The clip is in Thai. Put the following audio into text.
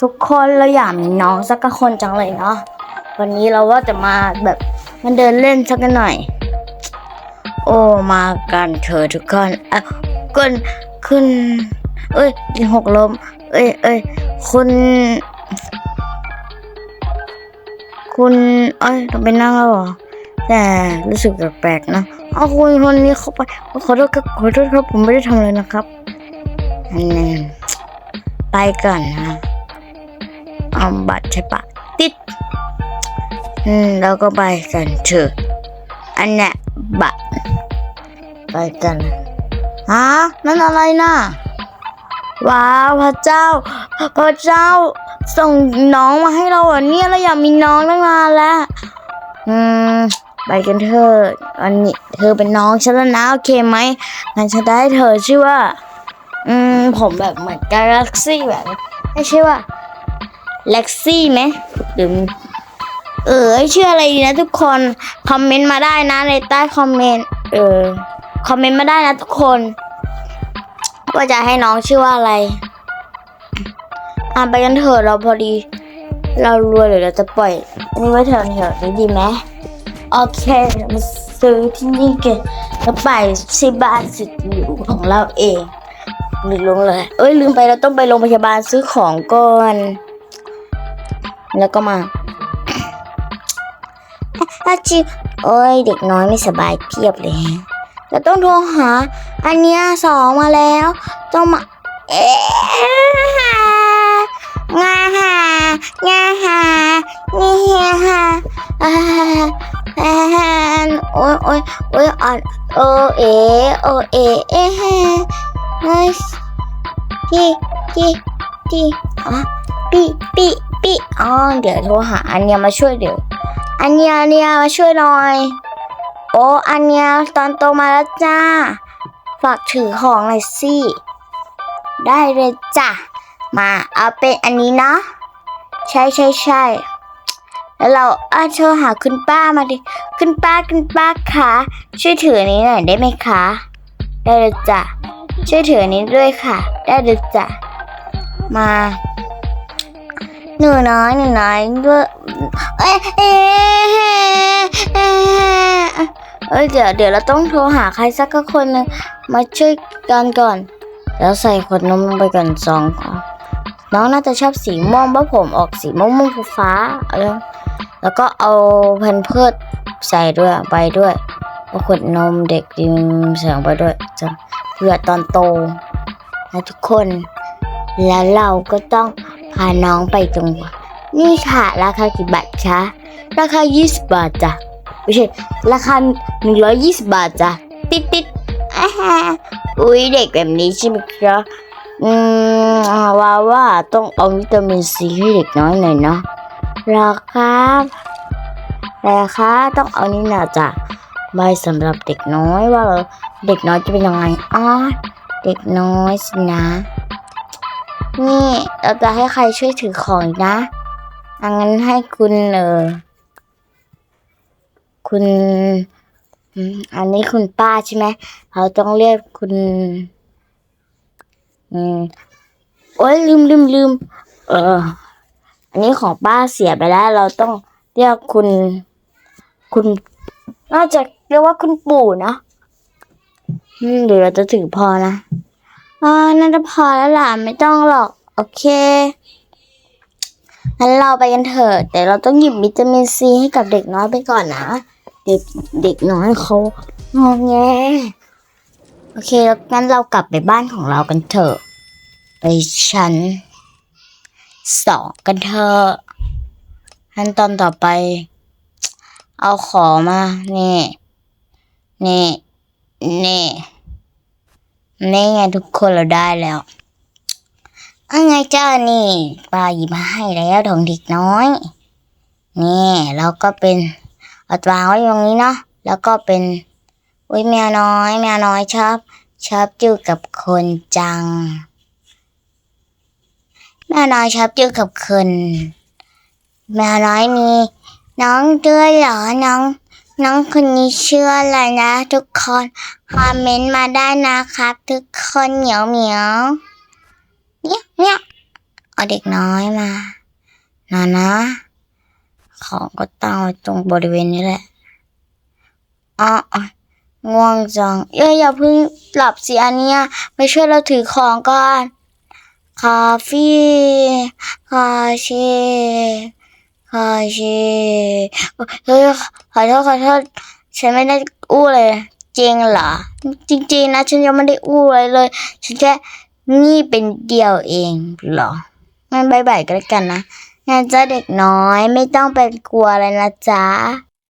ทุกคนเราอยากมีน้องสักคนจังเลยเนาะวันนี้เราว่าจะมาแบบมันเดินเล่นสักหน่อย โอ้มากันเถอทุกคนอะขึ้นขึ้น เอ้ยกินหกลม เอ้ยเอ้ยคุณ คุณเอ้ยต้องไปนั่งแล้วเหรอแต่รู้สึกแปลกๆนะเอาคุณคนนี้เข้าไปขอโทษครับขอโทษครับผมไม่ได้ทำเลยนะครับอันนี้ไปก่อนนะ เอาบัตรใช่ปะติดอืมแล้วก็ไปกันเถอะอันเนี้ยบัตรไปกันฮะนั่นอะไรน่ะว้าวพระเจ้า พระเจ้าส่งน้องมาให้เราอะเนี่ยเราอยากมีน้องตั้งนานแล้ว อืม ไปกันเถอะอันนี้เธอเป็นน้องฉันแล้วนะโอเคไหมงั้นฉันได้เธอชื่อว่า อืม ผมแบบเหมือนกาแล็กซี่แบบไม่ใช่ว่า เล็กซี่ไหมหรือเออชื่ออะไรดีนะทุกคน คอมเมนต์มาได้นะในใต้คอมเมนต์เออคอมเมนต์มาได้นะทุกคนว่าจะให้น้องชื่อว่าอะไร อะไปกันเถอะเราพอดี เรารวยเดี๋ยวเราจะปล่อยอันนี้ไว้แถวแถวนี้ดีไหมโอเคมาซื้อที่นี่กันแล้วไปที่บ้านสุดหรูของเราเองลืมลงเลย เอ้ยลืมไปเราต้องไปโรงพยาบาลซื้อของก่อน แล้วก็มาอาจิโอ้ยเด็กน้อยไม่สบายเพียบเลยเราต้องโทรหา อันเนี้ยสองมาแล้ว ต้องมา เอ๊งาหางาหานี่ฮียฮาอ่าอ่าโอ้ยโอ้ยโอ้ยอ่อนโอเอโอเอเอฮะเฮ้ยจีจีจีอะปีปี ปีอ๋อเดี๋ยวโทรหาอันเนี้ยมาช่วยเดี๋ยว อันเนี้ยอันเนี้ยมาช่วยหน่อย โอ้อันเนี้ยตอนโตมาแล้วจ้า ฝากถือของหน่อยสิ ได้เลยจ้ะ มาเอาเป็นอันนี้นะ ใช่ใช่ใช่แล้วเราเอาเธอหาคุณป้ามาดิ คุณป้าคุณป้าคะช่วยถือนี้หน่อยได้ไหมคะ ได้เลยจ้ะ ช่วยถือนี้ด้วยค่ะ ได้เลยจ้ะ มา หนูน้อยหนูน้อยด้วยเอ้ยเอ้ยเอ้ยเอ้ยเดี๋ยวเดี๋ยวเราต้องโทรหาใครสักคนหนึ่งมาช่วยกันก่อน แล้วใส่ขวดนมลงไปก่อนสองขวดน้องน่าจะชอบสีม่วงเพราะผมออกสีม่วงม่วงฟ้าแล้วแล้วก็เอาแผ่นเพิดใส่ด้วยไปด้วยเอาขวดนมเด็กดิมใส่ลงไปด้วยจะเพื่อตอนโตนะทุกคน แล้วเราก็ต้อง พาน้องไปตรงนี่ค่ะ ราคากี่บาทคะราคา 20 บาทจ้ะไม่ใช่ราคา 120 บาทจ้ะติดติดอ่าฮะอุ้ยเด็กแบบนี้ใช่ไหมครับอืมว่าว่าต้องเอาวิตามินซีให้เด็กน้อยหน่อยเนาะหรอครับราคาต้องเอานี่นะจ้ะไว้สำหรับเด็กน้อยว่าเราเด็กน้อยจะเป็นยังไงอ๋อเด็กน้อยสินะ นี่เราจะให้ใครช่วยถือของอีกนะอังั้นให้คุณเออคุณอันนี้คุณป้าใช่ไหมเราต้องเรียกคุณ อืมโอ้ยลืมลืมลืมเออ อันนี้ของป้าเสียไปแล้ว เราต้องเรียกคุณ คุณ น่าจะเรียกว่าคุณปู่นะอืมเดี๋ยวเราจะถือพอนะ อ่าน่าจะพอแล้วล่ะไม่ต้องหรอก โอเคงั้นเราไปกันเถอะแต่เราต้องหยิบวิตามินซีให้กับเด็กน้อยไปก่อนนะเด็กเด็กน้อยเขางอแงโอเคงั้นเรากลับไปบ้านของเรากันเถอะไปชั้นสองกันเถอะขั้นตอนต่อไป เอาของมา นี่ นี่ นี่ นี่ไงทุกคนเราได้แล้วอาไงเจ้านี่ป้าหยิบมาให้แล้วของเด็กน้อย นี่แล้วก็เป็นเอาวาไว้ตรงนี้เนาะแล้วก็เป็นอุ้ยแมวน้อยแมวน้อยชอบ ชอบอยู่กับคนจังแมวน้อยชอบอยู่กับคนแมวน้อยมี น้องด้วยเหรอน้อง น้องคนนี้ชื่ออะไรนะ ทุกคนคอมเมนต์มาได้นะครับ ทุกคนเหมียวเหมียวเนี่ยเนี่ยเอาเด็กน้อยมานะนะ ของก็ตั้งไว้ตรงบริเวณนี้แหละอ๋อง่วงจังเอ้ยอย่าเพิ่งหลับสิอันเนี้ยไปช่วยเราถือของก่อนคาฟีคาเช คาช่เฮ้ยขอโทษขอโทษฉันไม่ได้อู้เลย จริงเหรอ จริง ๆ นะ ฉันยังไม่ได้อู้อะไรเลย ฉันแค่นี่เป็นเดียวเองเหรองั้นบายบายกันแล้วกันนะงั้นจ้าเด็กน้อยไม่ต้องเป็นกลัวอะไรนะจ๊ะ